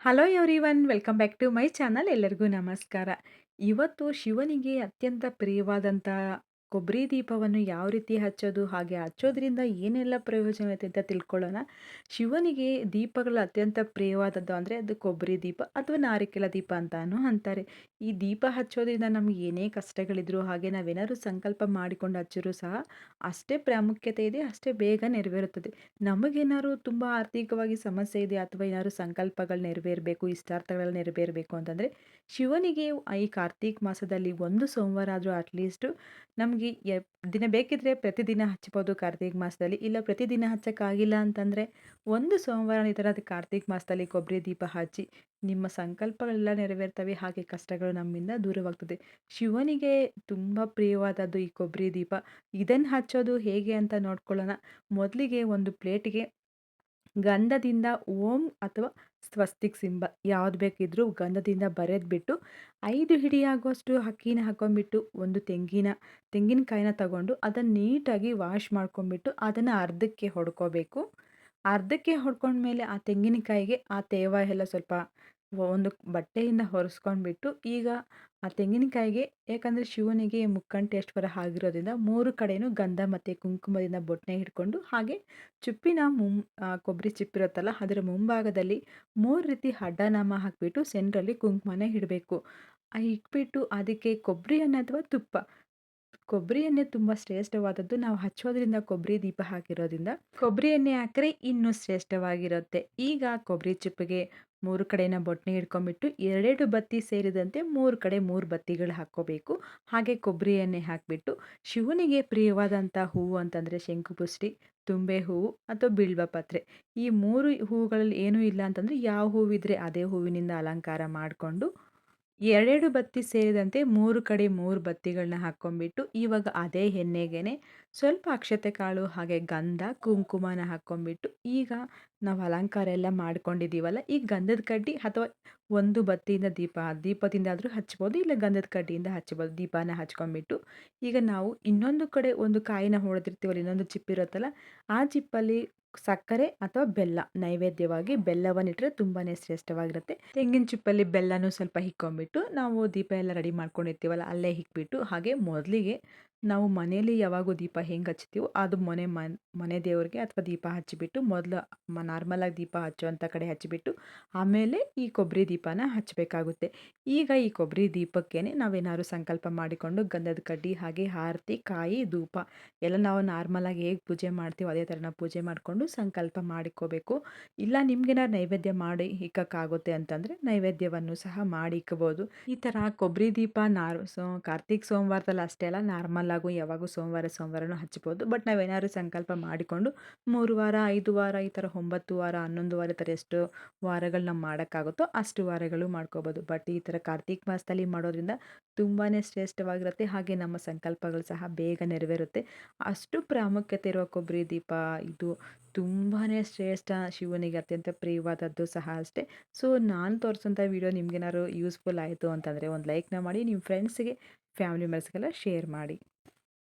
Hello everyone welcome back to my channel ಎಲ್ಲರಿಗೂ ನಮಸ್ಕಾರ. ಇವತ್ತು ಶಿವನಿಗೆ ಅತ್ಯಂತ ಪ್ರಿಯವಾದಂಥ ಕೊಬ್ಬರಿ ದೀಪವನ್ನು ಯಾವ ರೀತಿ ಹಚ್ಚೋದು, ಹಾಗೆ ಹಚ್ಚೋದ್ರಿಂದ ಏನೆಲ್ಲ ಪ್ರಯೋಜನ ಐತೆ ಅಂತ ತಿಳ್ಕೊಳ್ಳೋಣ. ಶಿವನಿಗೆ ದೀಪಗಳು ಅತ್ಯಂತ ಪ್ರಿಯವಾದದ್ದು ಅಂದರೆ ಅದು ಕೊಬ್ಬರಿ ದೀಪ ಅಥವಾ ನಾರಿಕೆಲ ದೀಪ ಅಂತಲೂ ಅಂತಾರೆ. ಈ ದೀಪ ಹಚ್ಚೋದ್ರಿಂದ ನಮ್ಗೆ ಏನೇ ಕಷ್ಟಗಳಿದ್ರು ಹಾಗೆ ನಾವೇನಾದ್ರು ಸಂಕಲ್ಪ ಮಾಡಿಕೊಂಡು ಹಚ್ಚಿದ್ರು ಸಹ ಅಷ್ಟೇ ಪ್ರಾಮುಖ್ಯತೆ ಇದೆ, ಅಷ್ಟೇ ಬೇಗ ನೆರವೇರುತ್ತದೆ. ನಮಗೇನಾದ್ರು ತುಂಬ ಆರ್ಥಿಕವಾಗಿ ಸಮಸ್ಯೆ ಇದೆ ಅಥವಾ ಏನಾದ್ರು ಸಂಕಲ್ಪಗಳು ನೆರವೇರಬೇಕು ಇಷ್ಟಾರ್ಥಗಳು ನೆರವೇರಬೇಕು ಅಂತಂದರೆ ಶಿವನಿಗೆ ಈ ಕಾರ್ತೀಕ ಮಾಸದಲ್ಲಿ ಒಂದು ಸೋಮವಾರ ಆದರೂ ಅಟ್ಲೀಸ್ಟು ನಮಗೆ ಎ, ದಿನ ಬೇಕಿದ್ರೆ ಪ್ರತಿದಿನ ಹಚ್ಬೋದು ಕಾರ್ತಿಕ ಮಾಸದಲ್ಲಿ, ಇಲ್ಲ ಪ್ರತಿದಿನ ಹಚ್ಚೋಕ್ಕಾಗಿಲ್ಲ ಅಂತಂದರೆ ಒಂದು ಸೋಮವಾರ ಈ ಥರ ಕಾರ್ತಿಕ ಮಾಸದಲ್ಲಿ ಕೊಬ್ಬರಿ ದೀಪ ಹಚ್ಚಿ ನಿಮ್ಮ ಸಂಕಲ್ಪಗಳೆಲ್ಲ ನೆರವೇರ್ತವೆ, ಹಾಗೆ ಕಷ್ಟಗಳು ನಮ್ಮಿಂದ ದೂರವಾಗ್ತದೆ. ಶಿವನಿಗೆ ತುಂಬ ಪ್ರಿಯವಾದದ್ದು ಈ ಕೊಬ್ಬರಿ ದೀಪ. ಇದನ್ನು ಹಚ್ಚೋದು ಹೇಗೆ ಅಂತ ನೋಡ್ಕೊಳ್ಳೋಣ. ಮೊದಲಿಗೆ ಒಂದು ಪ್ಲೇಟಿಗೆ ಗಂಧದಿಂದ ಓಂ ಅಥವಾ ಸ್ವಸ್ತಿಕ್ ಸಿಂಬ ಯಾವ್ದು ಬೇಕಿದ್ರೂ ಗಂಧದಿಂದ ಬರೆದ್ಬಿಟ್ಟು ಐದು ಹಿಡಿಯಾಗುವಷ್ಟು ಅಕ್ಕಿನ ಹಾಕೊಂಡ್ಬಿಟ್ಟು ಒಂದು ತೆಂಗಿನ, ತೆಂಗಿನಕಾಯಿನ ತಗೊಂಡು ಅದನ್ನು ನೀಟಾಗಿ ವಾಶ್ ಮಾಡ್ಕೊಂಡ್ಬಿಟ್ಟು ಅದನ್ನು ಅರ್ಧಕ್ಕೆ ಹೊಡ್ಕೋಬೇಕು. ಅರ್ಧಕ್ಕೆ ಹೊಡ್ಕೊಂಡ್ಮೇಲೆ ಆ ತೆಂಗಿನಕಾಯಿಗೆ ಆ ತೇವ ಎಲ್ಲ ಸ್ವಲ್ಪ ಒಂದು ಬಟ್ಟೆಯಿಂದ ಒರೆಸ್ಕೊಂಡ್ಬಿಟ್ಟು ಈಗ ಆ ತೆಂಗಿನಕಾಯಿಗೆ ಯಾಕಂದರೆ ಶಿವನಿಗೆ ಮುಕ್ಕಂಟೇಶ್ವರ ಆಗಿರೋದ್ರಿಂದ ಮೂರು ಕಡೆಯೂ ಗಂಧ ಮತ್ತು ಕುಂಕುಮದಿಂದ ಬೊಟ್ಟನೆ ಹಿಡ್ಕೊಂಡು ಹಾಗೆ ಚುಪ್ಪಿನ ಮುಂ ಕೊಬ್ಬರಿ ಚಿಪ್ಪಿರುತ್ತಲ್ಲ ಅದರ ಮುಂಭಾಗದಲ್ಲಿ ಮೂರು ರೀತಿ ಅಡ್ಡನಾಮ ಹಾಕಿಬಿಟ್ಟು ಸೆಂಟ್ರಲ್ಲಿ ಕುಂಕುಮನ ಇಡಬೇಕು. ಇಟ್ಬಿಟ್ಟು ಅದಕ್ಕೆ ಕೊಬ್ಬರಿ ಎಣ್ಣೆ ಅಥವಾ ತುಪ್ಪ. ಕೊಬ್ಬರಿ ಎಣ್ಣೆ ತುಂಬ ಶ್ರೇಷ್ಠವಾದದ್ದು ನಾವು ಹಚ್ಚೋದ್ರಿಂದ ಕೊಬ್ಬರಿ ದೀಪ ಹಾಕಿರೋದ್ರಿಂದ ಕೊಬ್ಬರಿ ಎಣ್ಣೆ ಹಾಕಿದ್ರೆ ಇನ್ನೂ ಶ್ರೇಷ್ಠವಾಗಿರುತ್ತೆ. ಈಗ ಕೊಬ್ಬರಿ ಚಿಪ್ಪಿಗೆ ಮೂರು ಕಡೆನ ಬೊಟ್ಟನೆ ಹಿಡ್ಕೊಂಬಿಟ್ಟು ಎರಡೆರಡು ಬತ್ತಿ ಸೇರಿದಂತೆ ಮೂರು ಕಡೆ ಮೂರು ಬತ್ತಿಗಳು ಹಾಕ್ಕೋಬೇಕು. ಹಾಗೆ ಕೊಬ್ಬರಿ ಎಣ್ಣೆ ಹಾಕಿಬಿಟ್ಟು ಶಿವನಿಗೆ ಪ್ರಿಯವಾದಂಥ ಹೂವು ಅಂತಂದರೆ ಶಂಕುಪುಷ್ಟಿ, ತುಂಬೆ ಹೂವು ಅಥವಾ ಬಿಳ್ವ ಪತ್ರೆ. ಈ ಮೂರು ಹೂವುಗಳಲ್ಲಿ ಏನೂ ಇಲ್ಲ ಅಂತಂದರೆ ಯಾವ ಹೂವಿದ್ರೆ ಅದೇ ಹೂವಿನಿಂದ ಅಲಂಕಾರ ಮಾಡಿಕೊಂಡು ಎರಡೆರಡು ಬತ್ತಿ ಸೇರಿದಂತೆ ಮೂರು ಕಡೆ ಮೂರು ಬತ್ತಿಗಳನ್ನ ಹಾಕ್ಕೊಂಡ್ಬಿಟ್ಟು ಇವಾಗ ಅದೇ ಎಣ್ಣೆಗೆ ಸ್ವಲ್ಪ ಅಕ್ಷತೆ ಕಾಳು ಹಾಗೆ ಗಂಧ, ಕುಂಕುಮನ ಹಾಕ್ಕೊಂಡ್ಬಿಟ್ಟು ಈಗ ನಾವು ಅಲಂಕಾರ ಎಲ್ಲ ಮಾಡ್ಕೊಂಡಿದ್ದೀವಲ್ಲ ಈ ಗಂಧದ ಕಡ್ಡಿ ಅಥವಾ ಒಂದು ಬತ್ತಿಯಿಂದ ದೀಪ ದೀಪದಿಂದ ಆದರೂ ಹಚ್ಬೋದು ಇಲ್ಲ ಗಂಧದ ಕಡ್ಡಿಯಿಂದ ಹಚ್ಬೋದು, ದೀಪನ ಹಚ್ಕೊಂಡ್ಬಿಟ್ಟು ಈಗ ನಾವು ಇನ್ನೊಂದು ಕಡೆ ಒಂದು ಕಾಯಿನ ಹೊಡೆದಿರ್ತೀವಲ್ಲ, ಇನ್ನೊಂದು ಚಿಪ್ಪಿರುತ್ತಲ್ಲ, ಆ ಚಿಪ್ಪಲ್ಲಿ ಸಕ್ಕರೆ ಅಥವಾ ಬೆಲ್ಲ, ನೈವೇದ್ಯವಾಗಿ ಬೆಲ್ಲವನ್ನಿಟ್ಟರೆ ತುಂಬಾ ಶ್ರೇಷ್ಠವಾಗಿರುತ್ತೆ. ತೆಂಗಿನ ಚಿಪ್ಪಲ್ಲಿ ಬೆಲ್ಲನೂ ಸ್ವಲ್ಪ ಹಿಕ್ಕೊಂಬಿಟ್ಟು ನಾವು ದೀಪ ಎಲ್ಲ ರೆಡಿ ಮಾಡ್ಕೊಂಡಿರ್ತೀವಲ್ಲ, ಅಲ್ಲೇ ಹಿಕ್ಬಿಟ್ಟು ಹಾಗೆ ಮೊದಲಿಗೆ ನಾವು ಮನೆಯಲ್ಲಿ ಯಾವಾಗೂ ದೀಪ ಹೆಂಗೆ ಹಚ್ತೀವೋ ಅದು ಮನೆ ಮನೆ ದೇವ್ರಿಗೆ ಅಥವಾ ದೀಪ ಹಚ್ಚಿಬಿಟ್ಟು ಮೊದಲು ಮ ನಾರ್ಮಲಾಗಿ ದೀಪ ಹಚ್ಚುವಂಥ ಕಡೆ ಹಚ್ಚಿಬಿಟ್ಟು ಆಮೇಲೆ ಈ ಕೊಬ್ಬರಿ ದೀಪನ ಹಚ್ಚಬೇಕಾಗುತ್ತೆ ಈಗ ಈ ಕೊಬ್ಬರಿ ದೀಪಕ್ಕೆ ನಾವೇನಾದ್ರು ಸಂಕಲ್ಪ ಮಾಡಿಕೊಂಡು ಗಂಧದ ಕಡ್ಡಿ ಹಾಗೆ ಆರತಿ, ಕಾಯಿ, ಧೂಪ ಎಲ್ಲ ನಾವು ನಾರ್ಮಲಾಗಿ ಹೇಗೆ ಪೂಜೆ ಮಾಡ್ತೀವೋ ಅದೇ ಥರ ಪೂಜೆ ಮಾಡಿಕೊಂಡು ಸಂಕಲ್ಪ ಮಾಡಿಕೋಬೇಕು. ಇಲ್ಲ ನಿಮ್ಗೇನಾದ್ರು ನೈವೇದ್ಯ ಮಾಡಿ ಇಕ್ಕೋಕ್ಕಾಗುತ್ತೆ ಅಂತಂದರೆ ನೈವೇದ್ಯವನ್ನು ಸಹ ಮಾಡಿ ಇಕ್ಕಬೋದು ಈ ಥರ ಕೊಬ್ಬರಿ ದೀಪ ನಾರ್, ಸೊ, ಕಾರ್ತಿಕ್ ಸೋಮವಾರದಲ್ಲಿ ಅಷ್ಟೇ ಅಲ್ಲ ನಾರ್ಮಲ್ ಆಗು, ಯಾವಾಗೂ ಸೋಮವಾರ ಸೋಮವಾರನೂ ಹಚ್ಬೋದು. ಬಟ್ ನಾವೇನಾದ್ರು ಸಂಕಲ್ಪ ಮಾಡಿಕೊಂಡು ಮೂರು ವಾರ, ಐದು ವಾರ, ಈ ಥರ ಒಂಬತ್ತು ವಾರ, ಹನ್ನೊಂದು ವಾರ ಈ ಥರ ಎಷ್ಟು ವಾರಗಳು ನಾವು ಮಾಡೋಕ್ಕಾಗುತ್ತೋ ಅಷ್ಟು ವಾರಗಳು ಮಾಡ್ಕೋಬೋದು. ಬಟ್ ಈ ಥರ ಕಾರ್ತಿಕ್ ಮಾಸದಲ್ಲಿ ಮಾಡೋದ್ರಿಂದ ತುಂಬಾ ಶ್ರೇಷ್ಠವಾಗಿರುತ್ತೆ. ಹಾಗೆ ನಮ್ಮ ಸಂಕಲ್ಪಗಳು ಸಹ ಬೇಗ ನೆರವೇರುತ್ತೆ. ಅಷ್ಟು ಪ್ರಾಮುಖ್ಯತೆ ಇರುವ ಕೊಬ್ಬರಿ ದೀಪ, ಇದು ತುಂಬಾ ಶ್ರೇಷ್ಠ ಶಿವನಿಗೆ ಅತ್ಯಂತ ಪ್ರಿಯವಾದದ್ದು ಸಹ ಅಷ್ಟೇ. ಸೊ, ನಾನು ತೋರಿಸೋಂಥ ವಿಡಿಯೋ ನಿಮ್ಗೇನಾದ್ರು ಯೂಸ್ಫುಲ್ ಆಯಿತು ಅಂತಂದರೆ ಒಂದು ಲೈಕ್ನ ಮಾಡಿ. ನಿಮ್ಮ ಫ್ರೆಂಡ್ಸಿಗೆ ಫ್ಯಾಮಿಲಿ ಮೆಂಬರ್ಸ್ಗೆಲ್ಲ ಶೇರ್ ಮಾಡಿ.